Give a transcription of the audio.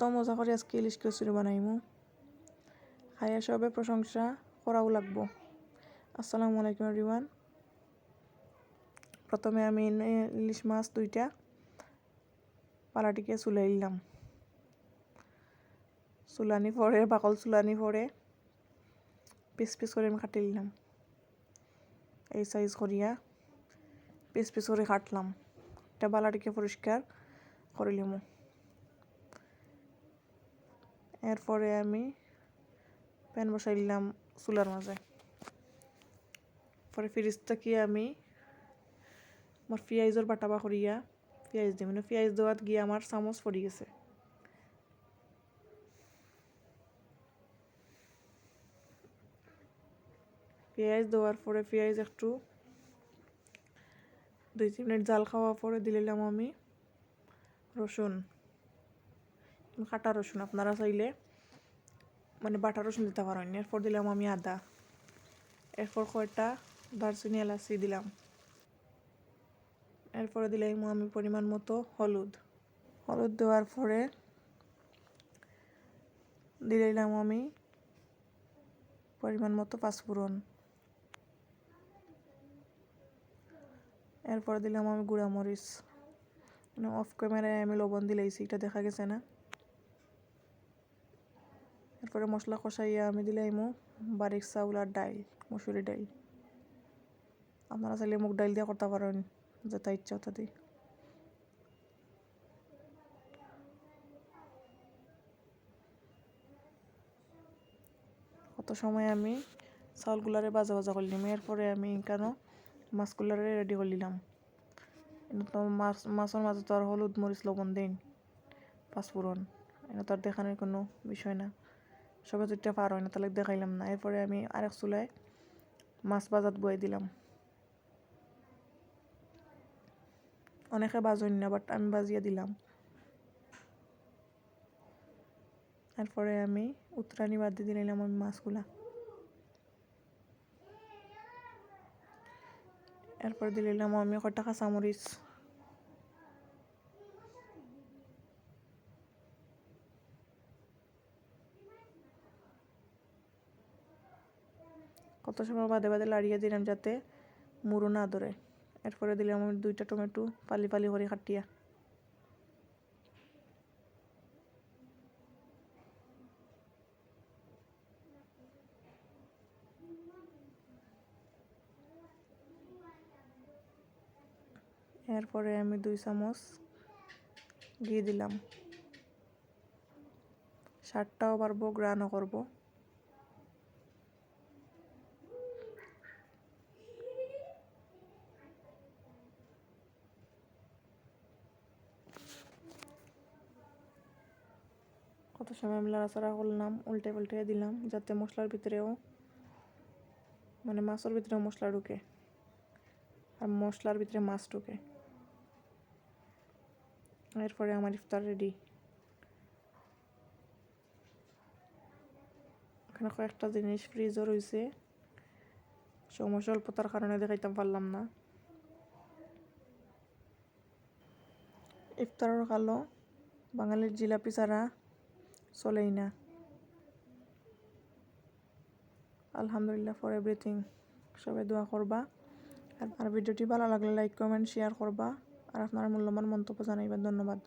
কত মজা করে আজকে ইলিশ কচুরি বানাইমু। খাইয়া সবে প্রশংসা করাও লাগবো। আসসালামু আলাইকুম এভরিওয়ান প্রথমে আমি ইলিশ মাছ দুইটা পালাটিকে চুলাই নিলাম। চুলানি পরে বাকল চুলানি পরে পিস পিস করে আমি কাটি নিলাম। এই সাইজ করিয়া পিস পিস করে কাটলাম। এটা বালাটিকে পরিষ্কার করে লিমু এরপরে আমি প্যান বসাই দিলাম চুলার মাঝে। পরে ফ্রিজ থেকে আমি আমার পিঁয়াজের বাটাবা করিয়া পিঁয়াজ দিই। মানে পিঁয়াজ দেওয়াত গিয়ে আমার চামচ পড়ে গেছে। পেঁয়াজ দেওয়ার পরে পেঁয়াজ একটু দুই তিন মিনিট জাল খাওয়ার পরে দিলাম আমি রসুন। কাটা রসুন আপনারা চাইলে মানে বাটা রসুন দিতে পারেন। এরপর দিলাম আমি আদা। এরপর কয়টা দারচিনি এলাচি দিলাম। এরপরে দিলাম আমি পরিমাণ মতো হলুদ। হলুদ দেওয়ার পরে দিলাম আমি পরিমাণ মতো পাঁচফোড়ন। এরপরে দিলাম আমি গুঁড়া মরিচ মানে অফ ক্যামেরায় আমি লবণ দিলাইছি, এটা দেখা গেছে না? এরপরে মশলা কষাইয়া আমি দিলে দিলাইমু বারিক চাউল আর ডাইল মসুরি ডাইল আপনারা চাইলে মুগ ডাইল দিয়ে করতে পারেন যেটা ইচ্ছা ওটা দিয়ে কত সময় আমি চাউলগুলারে বাজা বাজা করলাম এরপরে আমি কেন মাছগুলারে রেডি করলিলাম এটা তো মাছ, মাছের মাঝে তো আর হলুদ মরিচ লবণ দিন পাঁচফোড়ন। এটা তো আর দেখানোর কোনো বিষয় না। সবাই তো এটা পার হয় না, তাহলে দেখাইলাম না। এরপরে আমি আরেক চুলায় মাছ বাজাত বয়ে দিলাম। অনেকে বাজেন না বাট আমি বাজিয়ে দিলাম। এরপরে আমি উত্তরানি বাদ দিয়ে দিলাম আমি মাছগুলা। এরপরে দিলাম আমি কটা কাঁচামরিচ। কত সময় বাদে বাদে লাড়িয়ে দিলাম যাতে মুড়ো না ধরে। এরপরে দিলাম আমি দুইটা টমেটো পালি পালি করে কাটিয়া এরপরে আমি দুই চামচ ঘি দিলাম। স্বাদটাও পারব, গ্রানও করব। কত সময় আমি লাড়াচাড়া করলাম উল্টে পাল্টে দিলাম, যাতে মশলার ভিতরেও মানে মাছের ভিতরেও মশলা ঢুকে আর মশলার ভিতরে মাছ ঢুকে। এরপরে আমার ইফতার রেডি এখানে কয়েকটা জিনিস ফ্রিজও রয়েছে। সময় স্বল্পতার কারণে দেখাইতে পারলাম না। ইফতারের কালো বাঙালির জিলাপি ছাড়া চলেই না। আলহামদুলিল্লাহ ফর এভরিথিং সবাই দোয়া করবা। আর ভিডিওটি ভালো লাগলে লাইক কমেন্ট শেয়ার করবা। আর আপনার মূল্যবান মন্তব্য জানাইবা। ধন্যবাদ।